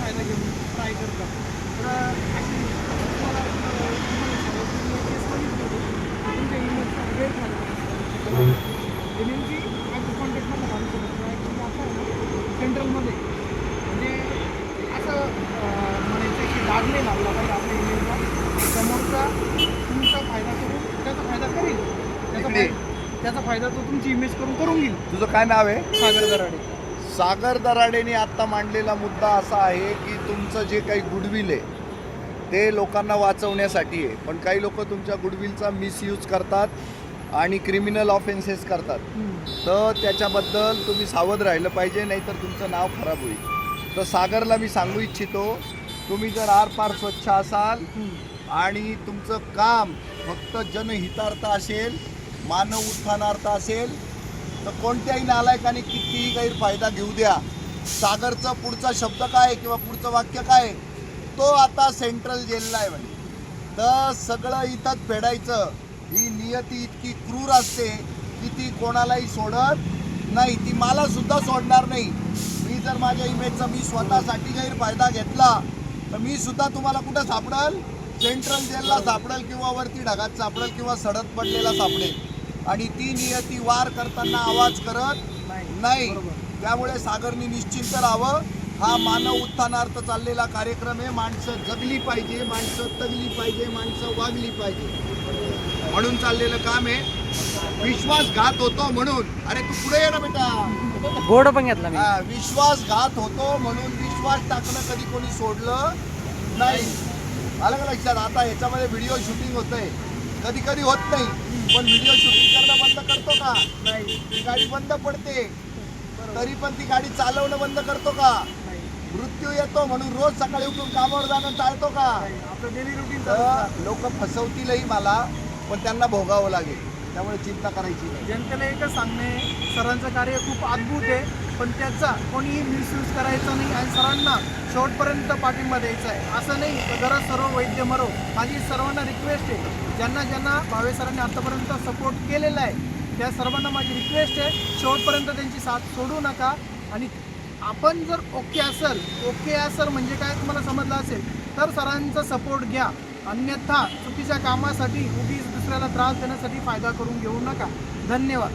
फायदा घेऊन ट्राय करतात. तर म्हणजे वेळ म्हणजे असं लागला पाहिजे आपल्या समोरचा तुमचा फायदा करून त्याचा फायदा त्याचा त्याचा फायदा तो तुमची इमेज करून करून घेईल. तुझं काय नाव आहे? सागर गराडे सागर दराडेने आत्ता मांडलेला मुद्दा असा आहे की तुमचं जे काही गुडविल आहे ते लोकांना वाचवण्यासाठी आहे. पण काही लोक तुमच्या गुडविलचा मिसयूज करतात आणि क्रिमिनल ऑफेन्सेस करतात. तर त्याच्याबद्दल तुम्ही सावध राहिलं पाहिजे नाहीतर तुमचं नाव खराब होईल. तर सागरला मी सांगू इच्छितो तुम्ही जर आरपार स्वच्छ असाल आणि तुमचं काम फक्त जनहितार्थ असेल मानव उत्थानार्थ असेल तर कोणत्याही नालायकाने कितीही गैरफायदा घेऊ द्या. सागरचं पुढचा शब्द काय आहे किंवा पुढचं वाक्य काय तो आता सेंट्रल जेलला आहे म्हणजे तर सगळं इथंच फेडायचं. ही नियती इतकी क्रूर असते की ती कोणालाही सोडत नाही. ती मला सुद्धा सोडणार नाही. मी जर माझ्या इमेजचा मी स्वतःसाठी गैरफायदा घेतला तर मी सुद्धा तुम्हाला कुठं सापडल? सेंट्रल जेलला सापडेल किंवा वरती ढगात सापडेल किंवा सडत पडलेला सापडेल. आणि ती नियती वार करताना आवाज करत नाही. त्यामुळे सागरनी निश्चिंत राहावं. हा मानव उत्थानार्थ चाललेला कार्यक्रम आहे. माणसं जगली पाहिजे माणसं तगली पाहिजे माणसं वागली पाहिजे. म्हणून चाललेलं काम आहे. विश्वासघात होतो म्हणून. अरे तू पुढे ये ना बेटा. बोर्ड पण घेतला मी. हा, विश्वासघात होतो म्हणून विश्वास टाकणं कधी कोणी सोडलं नाही. आलं का लक्षात? आता याच्यामध्ये व्हिडिओ शूटिंग होतंय. कधी कधी होत नाही. पण व्हिडिओ शूटिंग करणं बंद करतो का? नाही. ती गाडी बंद पडते. तरी पण ती गाडी चालवणं बंद करतो का? नाही. मृत्यू येतो म्हणून रोज सकाळी उठून कामावर जाणं टाळतो का? नाही. आपलं डेली रुटीन तर लोक फसवतीलही मला पण त्यांना भोगावं लागेल. त्यामुळे चिंता करायची नाही. जनतेला एकच सांगणे सरांचं कार्य खूप अद्भुत आहे. पण त्याचा कोणीही मिसयूज करायचा नाही आणि सरांना शेवटपर्यंत पाठिंबा द्यायचा आहे. असं नाही तर गरज सर्व वैद्य मरो. माझी सर्वांना रिक्वेस्ट आहे. ज्यांना ज्यांना भावे सरांनी आतापर्यंत सपोर्ट केलेला आहे त्या सर्वांना माझी रिक्वेस्ट आहे. शेवटपर्यंत त्यांची साथ सोडू नका. आणि आपण जर ओके असेल ओके असेल म्हणजे काय तुम्हाला समजलं असेल तर सरांचा सपोर्ट घ्या. अन्यथा चुकीच्या कामासाठी उगीच दुसऱ्याला त्रास देण्यासाठी फायदा करून घेऊ नका. धन्यवाद.